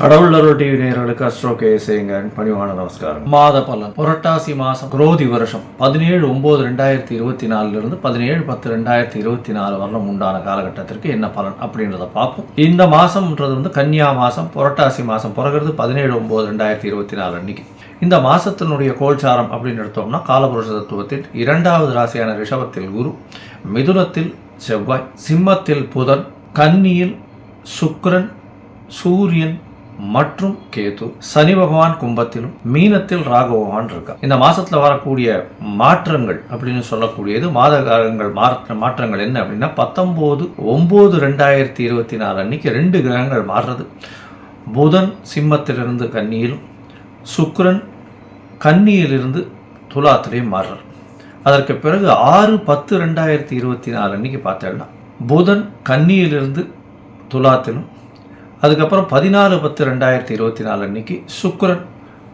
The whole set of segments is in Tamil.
கடவுள் அருள் டிவி நேயர்களுக்கு அஸ்ட்ரோ கேசேங்கன் பணிவான நமஸ்காரம். மாத பலன். புரட்டாசி மாதம் குரோதி வருஷம். பதினேழு ஒம்பது ரெண்டாயிரத்தி இருபத்தி நாலுலேருந்து பதினேழு பத்து ரெண்டாயிரத்தி இருபத்தி நாலு வரலும் உண்டான காலகட்டத்திற்கு என்ன பலன் அப்படின்றத பார்ப்போம். இந்த மாதம்ன்றது வந்து கன்னியா மாதம் புரட்டாசி மாதம் பிறகுறது பதினேழு ஒம்பது ரெண்டாயிரத்தி இருபத்தி நாலு அன்னைக்கு. இந்த மாதத்தினுடைய கோல்சாரம் அப்படின்னு எடுத்தோம்னா காலபுருஷ தத்துவத்தில் இரண்டாவது ராசியான ரிஷபத்தில் குரு மிதுனத்தில் செவ்வாய் சிம்மத்தில் புதன் கன்னியில் சுக்ரன் சூரியன் மற்றும் கேது சனி பகவான் கும்பத்திலும் மீனத்தில் ராகு பகவான் இருக்கா. இந்த மாசத்துல வரக்கூடிய மாற்றங்கள் அப்படின்னு சொல்லக்கூடியது மாத காலங்கள் மாற்ற மாற்றங்கள் என்ன அப்படின்னா பத்தொம்போது ஒன்பது ரெண்டாயிரத்தி இருபத்தி நாலு அன்னைக்கு ரெண்டு கிரகங்கள் மாறுறது. புதன் சிம்மத்திலிருந்து கன்னியிலும் சுக்ரன் கன்னியிலிருந்து துலாத்திலையும் மாறுறார். அதற்கு பிறகு ஆறு பத்து ரெண்டாயிரத்தி இருபத்தி நாலு அன்னைக்கு பார்த்தேன்னா புதன் கன்னியிலிருந்து துலாத்திலும் அதுக்கப்புறம் பதினாலு பத்து ரெண்டாயிரத்தி இருபத்தி நாலு அன்னைக்கு சுக்கரன்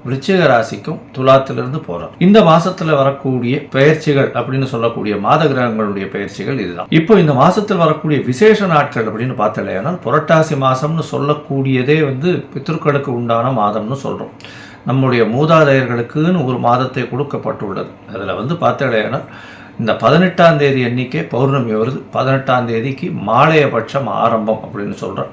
விருச்சிக ராசிக்கும் துலாத்திலிருந்து போறார். இந்த மாசத்துல வரக்கூடிய பயிற்சிகள் அப்படின்னு சொல்லக்கூடிய மாத கிரகங்களுடைய பயிற்சிகள் இதுதான். இப்போ இந்த மாசத்தில் வரக்கூடிய விசேஷ நாட்கள் அப்படின்னு பார்த்தலையானால் புரட்டாசி மாசம்னு சொல்லக்கூடியதே வந்து பித்ருக்களுக்கு உண்டான மாதம்னு சொல்றோம். நம்முடைய மூதாதையர்களுக்குன்னு ஒரு மாதத்தை கொடுக்கப்பட்டுள்ளது. அதில் வந்து பார்த்தலையானால் இந்த பதினெட்டாம் தேதி எண்ணிக்கை பௌர்ணமி வருது. பதினெட்டாம் தேதிக்கு மாலையபட்சம் ஆரம்பம் அப்படின்னு சொல்கிறோம்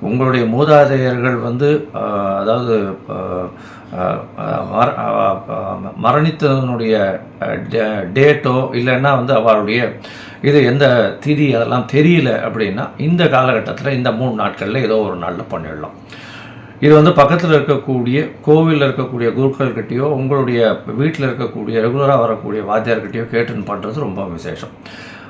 உங்களுடைய மூதாதையர்கள் வந்து அதாவது ஆஹ், மரணித்ததனுடைய டே- டேட்டோ இல்லைன்னா வந்து அவருடைய இது எந்த திதி அதெல்லாம் தெரியல அப்படின்னா இந்த காலகட்டத்தில் இந்த மூணு நாட்களில் ஏதோ ஒரு நாளில் பண்ணிடலாம். இது வந்து பக்கத்தில் இருக்கக்கூடிய கோவிலில் இருக்கக்கூடிய குருக்கள்கிட்டயோ உங்களுடைய வீட்டில் இருக்கக்கூடிய ரெகுலராக வரக்கூடிய வாத்தியார்கிட்டயோ கேட்டுன்னு பண்ணுறது ரொம்ப விசேஷம்.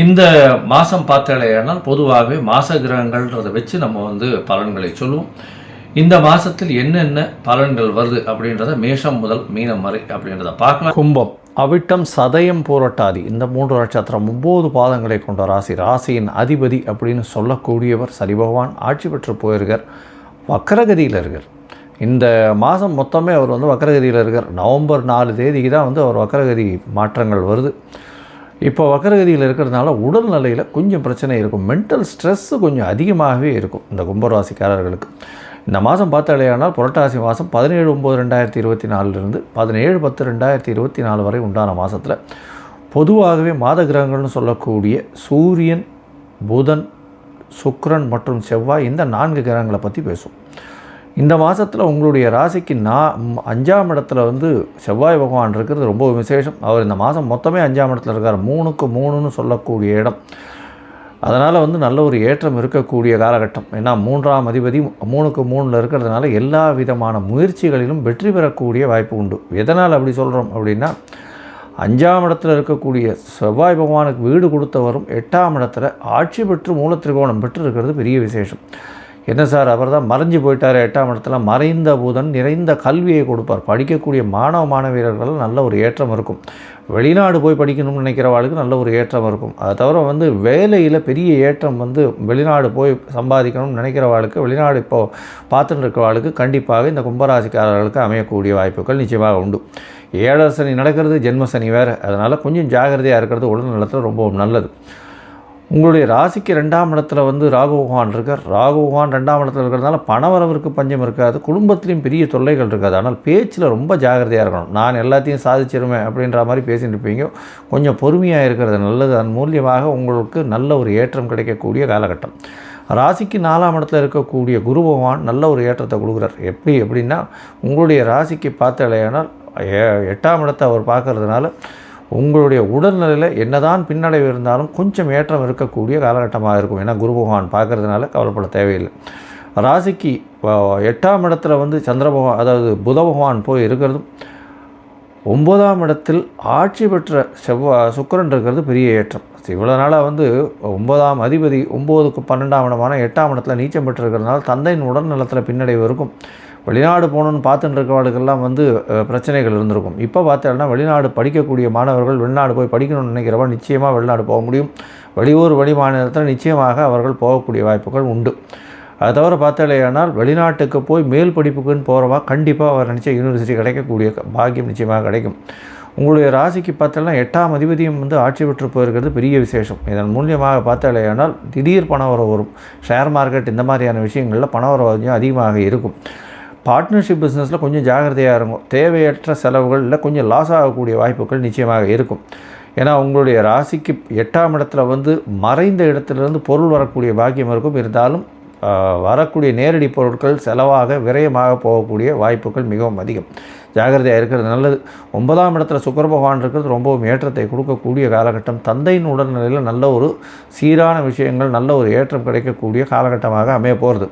இந்த மாதம் பார்த்தாலேயானால் பொதுவாகவே மாச கிரகங்கள்ன்றதை வச்சு நம்ம வந்து பலன்களை சொல்லுவோம். இந்த மாதத்தில் என்னென்ன பலன்கள் வருது அப்படின்றத மேஷம் முதல் மீனம் வரை அப்படின்றத பார்க்கலாம். கும்பம் அவிட்டம் சதயம் போராட்டாதி இந்த மூன்று நட்சத்திரம் ஒம்பது பாதங்களை கொண்ட ராசி ராசியின் அதிபதி அப்படின்னு சொல்லக்கூடியவர் சரி பகவான் ஆட்சி பெற்று போயிருக்கார் வக்கரகதியில் இருக்கார். இந்த மாதம் மொத்தமே அவர் வந்து வக்கரகதியில் இருக்கார். நவம்பர் நாலு தேதிக்கு தான் வந்து அவர் வக்கரகதி மாற்றங்கள் வருது. இப்போ வக்கரகதியில் இருக்கிறதுனால உடல்நிலையில் கொஞ்சம் பிரச்சனை இருக்கும். மென்டல் ஸ்ட்ரெஸ்ஸு கொஞ்சம் அதிகமாகவே இருக்கும் இந்த கும்பராசிக்காரர்களுக்கு. இந்த மாதம் பார்த்தாலேயானால் புரட்டாசி மாதம் பதினேழு ஒம்பது ரெண்டாயிரத்தி இருபத்தி நாலுலேருந்து பதினேழு பத்து ரெண்டாயிரத்தி இருபத்தி நாலு வரை உண்டான மாதத்தில் பொதுவாகவே மாத கிரகங்கள்னு சொல்லக்கூடிய சூரியன் புதன் சுக்ரன் மற்றும் செவ்வாய் இந்த நான்கு கிரகங்களை பற்றி பேசும் இந்த மாதத்தில் உங்களுடைய ராசிக்கு நான் அஞ்சாம் இடத்துல வந்து செவ்வாய் பகவான் இருக்கிறது ரொம்ப விசேஷம். அவர் இந்த மாதம் மொத்தமே அஞ்சாம் இடத்துல இருக்கார். மூணுக்கு மூணுன்னு சொல்லக்கூடிய இடம். அதனால் வந்து நல்ல ஒரு ஏற்றம் இருக்கக்கூடிய காலகட்டம். ஏன்னா மூன்றாம் அதிபதி மூணுக்கு மூணில் இருக்கிறதுனால எல்லா விதமான முயற்சிகளிலும் வெற்றி பெறக்கூடிய வாய்ப்பு உண்டு. எதனால் அப்படி சொல்கிறோம் அப்படின்னா அஞ்சாம் இடத்துல இருக்கக்கூடிய செவ்வாய் பகவானுக்கு வீடு கொடுத்தவரும் எட்டாம் இடத்துல ஆட்சி பெற்று மூலத்திரிகோணம் பெற்று இருக்கிறது பெரிய விசேஷம். என்ன சார் அவர் தான் மறைஞ்சு போயிட்டார் எட்டாம் இடத்துல. மறைந்த பூதன் நிறைந்த கல்வியை கொடுப்பார். படிக்கக்கூடிய மாணவ மாணவியர்கள் நல்ல ஒரு ஏற்றம் இருக்கும். வெளிநாடு போய் படிக்கணும்னு நினைக்கிறவாளுக்கு நல்ல ஒரு ஏற்றம் இருக்கும். அதை தவிர வந்து வேலையில் பெரிய ஏற்றம் வந்து வெளிநாடு போய் சம்பாதிக்கணும்னு நினைக்கிறவாளுக்கு வெளிநாடு இப்போது பார்த்துட்டு இருக்கிறவாளுக்கு கண்டிப்பாக இந்த கும்பராசிக்காரர்களுக்கு அமையக்கூடிய வாய்ப்புகள் நிச்சயமாக உண்டு. ஏழரசனி நடக்கிறது ஜென்மசனி வேறு. அதனால் கொஞ்சம் ஜாகிரதையாக இருக்கிறது உடல் நலத்தில் நல்லது. உங்களுடைய ராசிக்கு ரெண்டாம் இடத்துல வந்து ராகுபகவான் இருக்கார். ராகுபகவான் ரெண்டாம் இடத்துல இருக்கிறதுனால பணவரவிற்கு பஞ்சம் இருக்காது. குடும்பத்திலையும் பெரிய தொல்லைகள் இருக்காது. ஆனால் பேச்சில் ரொம்ப ஜாகிரதையாக இருக்கணும். நான் எல்லாத்தையும் சாதிச்சிருவேன் அப்படின்ற மாதிரி பேசிட்டு இருப்பீங்க. கொஞ்சம் பொறுமையாக இருக்கிறது நல்லது. அதன் மூலியமாக உங்களுக்கு நல்ல ஒரு ஏற்றம் கிடைக்கக்கூடிய காலகட்டம். ராசிக்கு நாலாம் இடத்துல இருக்கக்கூடிய குரு பகவான் நல்ல ஒரு ஏற்றத்தை கொடுக்குறார். எப்படி? எப்படின்னா உங்களுடைய ராசிக்கு பார்த்தாலேயானால் எட்டாம் இடத்தை அவர் பார்க்கறதுனால உங்களுடைய உடல்நிலையில் என்னதான் பின்னடைவு இருந்தாலும் கொஞ்சம் ஏற்றம் இருக்கக்கூடிய காலகட்டமாக இருக்கும். ஏன்னா குரு பகவான் பார்க்கறதுனால கவலைப்பட தேவையில்லை. ராசிக்கு எட்டாம் இடத்துல வந்து சந்திர பகவான் அதாவது புத பகவான் போய் இருக்கிறதும் ஒன்பதாம் இடத்தில் ஆட்சி பெற்ற செவ்வா சுக்கரன் இருக்கிறது பெரிய ஏற்றம். இவ்வளோ நாளாக வந்து ஒன்பதாம் அதிபதி ஒம்போதுக்கு பன்னெண்டாம் இடமான எட்டாம் இடத்துல நீச்சம் பெற்றிருக்கிறதுனால தந்தையின் உடல் நலத்தில் பின்னடைவு இருக்கும். வெளிநாடு போகணுன்னு பார்த்துட்டு இருக்கிறவர்களுக்கெல்லாம் வந்து பிரச்சனைகள் இருந்திருக்கும். இப்போ பார்த்தோம்னா வெளிநாடு படிக்கக்கூடிய மாணவர்கள் வெளிநாடு போய் படிக்கணும்னு நினைக்கிறவா நிச்சயமாக வெளிநாடு போக முடியும். வெளியூர் வெளி மாநிலத்தில் நிச்சயமாக அவர்கள் போகக்கூடிய வாய்ப்புகள் உண்டு. அதை தவிர பார்த்தாலேயானால் வெளிநாட்டுக்கு போய் மேல் படிப்புக்குன்னு போகிறவா கண்டிப்பாக அவர் நினச்ச யூனிவர்சிட்டி கிடைக்கக்கூடிய பாக்கியம் நிச்சயமாக கிடைக்கும். உங்களுடைய ராசிக்கு பார்த்தோம்னா எட்டாம் அதிபதியும் வந்து ஆட்சி பெற்று போயிருக்கிறது பெரிய விசேஷம். இதன் மூலியமாக பார்த்தாலேயானால் திடீர் பண வரும். ஷேர் மார்க்கெட் இந்த மாதிரியான விஷயங்களில் பண கொஞ்சம் அதிகமாக இருக்கும். பார்ட்னர்ஷிப் பிஸ்னஸில் கொஞ்சம் ஜாகிரதையாக இருக்கும் தேவையற்ற செலவுகளில் கொஞ்சம் லாஸ் ஆகக்கூடிய வாய்ப்புகள் நிச்சயமாக இருக்கும். ஏன்னா உங்களுடைய ராசிக்கு எட்டாம் இடத்துல வந்து மறைந்த இடத்துலேருந்து பொருள் வரக்கூடிய பாக்கியம் இருக்கும். இருந்தாலும் வரக்கூடிய நேரடி பொருட்கள் செலவாக விரயமாக போகக்கூடிய வாய்ப்புகள் மிகவும் அதிகம். ஜாகிரதையாக இருக்கிறது நல்லது. ஒன்பதாம் இடத்துல சுக்கர பகவான் இருக்கிறது ரொம்பவும் ஏற்றத்தை கொடுக்கக்கூடிய காலகட்டம். தந்தையின் உடல்நிலையில் நல்ல ஒரு சீரான விஷயங்கள் நல்ல ஒரு ஏற்றம் கிடைக்கக்கூடிய காலகட்டமாக அமைய போகிறது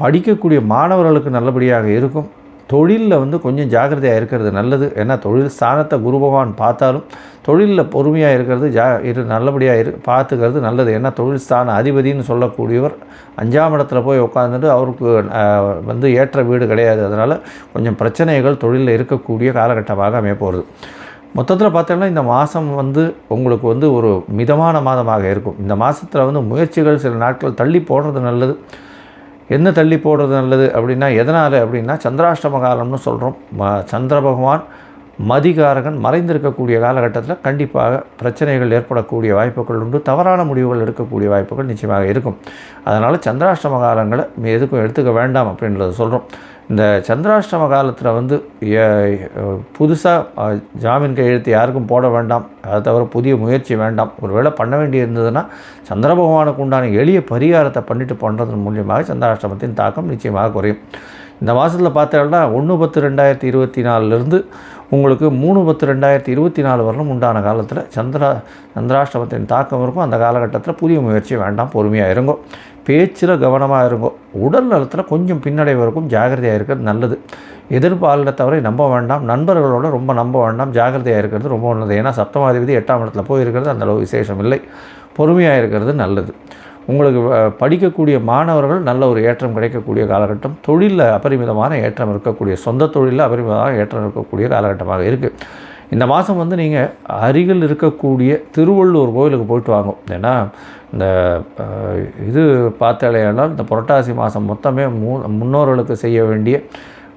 படிக்கக்கூடிய மாணவர்களுக்கு நல்லபடியாக இருக்கும். தொழிலில் வந்து கொஞ்சம் ஜாக்கிரதையாக இருக்கிறது நல்லது. ஏன்னா தொழில் ஸ்தானத்தை குரு பகவான் பார்த்தாலும் தொழிலில் பொறுமையாக இருக்கிறது ஜா இரு நல்லபடியாக இரு பார்த்துக்கிறது நல்லது. ஏன்னா தொழில் ஸ்தான அதிபதினு சொல்லக்கூடியவர் அஞ்சாம் இடத்துல போய் உட்காந்துட்டு அவருக்கு வந்து ஏற்ற வீடு கிடையாது. அதனால் கொஞ்சம் பிரச்சனைகள் தொழிலில் இருக்கக்கூடிய காலகட்டமாக அமைய போகிறது மொத்தத்தில் பார்த்தோம்னா இந்த மாதம் வந்து உங்களுக்கு வந்து ஒரு மிதமான மாதமாக இருக்கும். இந்த மாதத்தில் வந்து முயற்சிகள் சில நாட்கள் தள்ளி போடுறது நல்லது. என்ன தள்ளி போடுறது நல்லது அப்படின்னா எதனால் அப்படின்னா சந்திராஷ்டம காலம்னு சொல்கிறோம் சந்திர பகவான் மதிகாரகன் மறைந்திருக்கக்கூடிய காலகட்டத்தில் கண்டிப்பாக பிரச்சனைகள் ஏற்படக்கூடிய வாய்ப்புகள் உண்டு. தவறான முடிவுகள் எடுக்கக்கூடிய வாய்ப்புகள் நிச்சயமாக இருக்கும். அதனால் சந்திராஷ்டம காலங்களை எதுக்கும் எடுத்துக்க வேண்டாம் அப்படின்றத சொல்கிறோம் இந்த சந்திராஷ்டம காலத்தில் வந்து புதுசாக ஜாமீன் கையெழுத்து யாருக்கும் போட வேண்டாம். அதை தவிர புதிய முயற்சி வேண்டாம். ஒரு வேளை பண்ண வேண்டி இருந்ததுன்னா சந்திர பகவானுக்கு உண்டான எளிய பரிகாரத்தை பண்ணிட்டு பண்ணுறதன் மூலியமாக சந்திராஷ்டமத்தின் தாக்கம் நிச்சயமாக குறையும். இந்த மாதத்தில் பார்த்தோம்னா ஒன்று பத்து ரெண்டாயிரத்தி இருபத்தி நாலுலேருந்து உங்களுக்கு மூணு பத்து ரெண்டாயிரத்தி இருபத்தி நாலு வரலும் உண்டான காலத்தில் சந்திரா சந்திராஷ்டமத்தின் தாக்கம் இருக்கும். அந்த காலகட்டத்தில் புதிய முயற்சி வேண்டாம். பொறுமையாக இருங்கும் பேச்சில் கவனமாக இருக்கும் உடல் நலத்தில் கொஞ்சம் பின்னடைவு இருக்கும் ஜாகிரதையாக இருக்கிறது நல்லது. தவிர நம்ப வேண்டாம். நண்பர்களோட ரொம்ப நம்ப வேண்டாம். ஜாகிரதையாக இருக்கிறது ரொம்ப நல்லது. ஏன்னா சப்தமாதிபதி எட்டாம் இடத்துல போயிருக்கிறது அந்தளவு விசேஷம் இல்லை. பொறுமையாக இருக்கிறது நல்லது. உங்களுக்கு படிக்கக்கூடிய மாணவர்கள் நல்ல ஒரு ஏற்றம் கிடைக்கக்கூடிய காலகட்டம். தொழிலில் அபரிமிதமான ஏற்றம் இருக்கக்கூடிய சொந்த தொழிலில் அபரிமிதமான ஏற்றம் இருக்கக்கூடிய காலகட்டமாக இருக்குது இந்த மாதம் வந்து நீங்கள் அருகில் இருக்கக்கூடிய திருவள்ளூர் கோயிலுக்கு போயிட்டு வாங்க. ஏன்னா இந்த இது பார்த்தாலேயானால் இந்த புரட்டாசி மாதம் மொத்தமே மூ முன்னோர்களுக்கு செய்ய வேண்டிய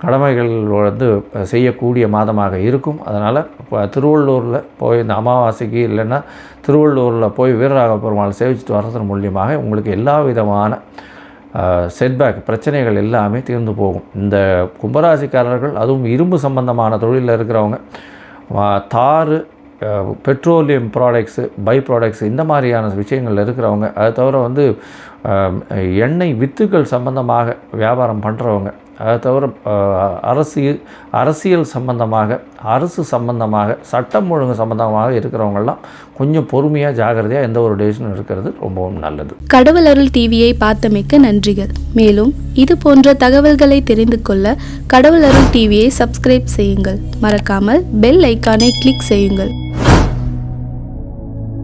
கடமைகள் வந்து செய்யக்கூடிய மாதமாக இருக்கும். அதனால் இப்போ திருவள்ளூரில் போய் இந்த அமாவாசைக்கு இல்லைன்னா திருவள்ளூரில் போய் வீரராக பெருமாள் சேவிச்சுட்டு வர்றதன் மூலியமாக உங்களுக்கு எல்லா விதமான செட்பேக் பிரச்சனைகள் எல்லாமே தீர்ந்து போகும். இந்த கும்பராசிக்காரர்கள் அதுவும் இரும்பு சம்பந்தமான தொழிலில் இருக்கிறவங்க தார் தாறு பெட்ரோலியம் ப்ராடக்ட்ஸு பை ப்ராடக்ட்ஸ் இந்த மாதிரியான விஷயங்கள் இருக்கிறவங்க அது தவிர வந்து எண்ணெய் வித்துக்கள் சம்பந்தமாக வியாபாரம் பண்ணுறவங்க அதை தவிர அரசு அரசியல் சம்பந்தமாக அரசு சம்பந்தமாக சட்டம் ஒழுங்கு சம்பந்தமாக இருக்கிறவங்கெல்லாம் கொஞ்சம் பொறுமையாக ஜாகிரதையாக எந்த ஒரு டெசிஷனும் இருக்கிறது ரொம்பவும் நல்லது. கடவுள் அருள் டிவியை பார்த்தமைக்க நன்றிகள். மேலும் இது போன்ற தகவல்களை தெரிந்து கொள்ள கடவுள் அருள் டிவியை சப்ஸ்கிரைப் செய்யுங்கள். மறக்காமல் பெல் ஐக்கானை கிளிக் செய்யுங்கள்.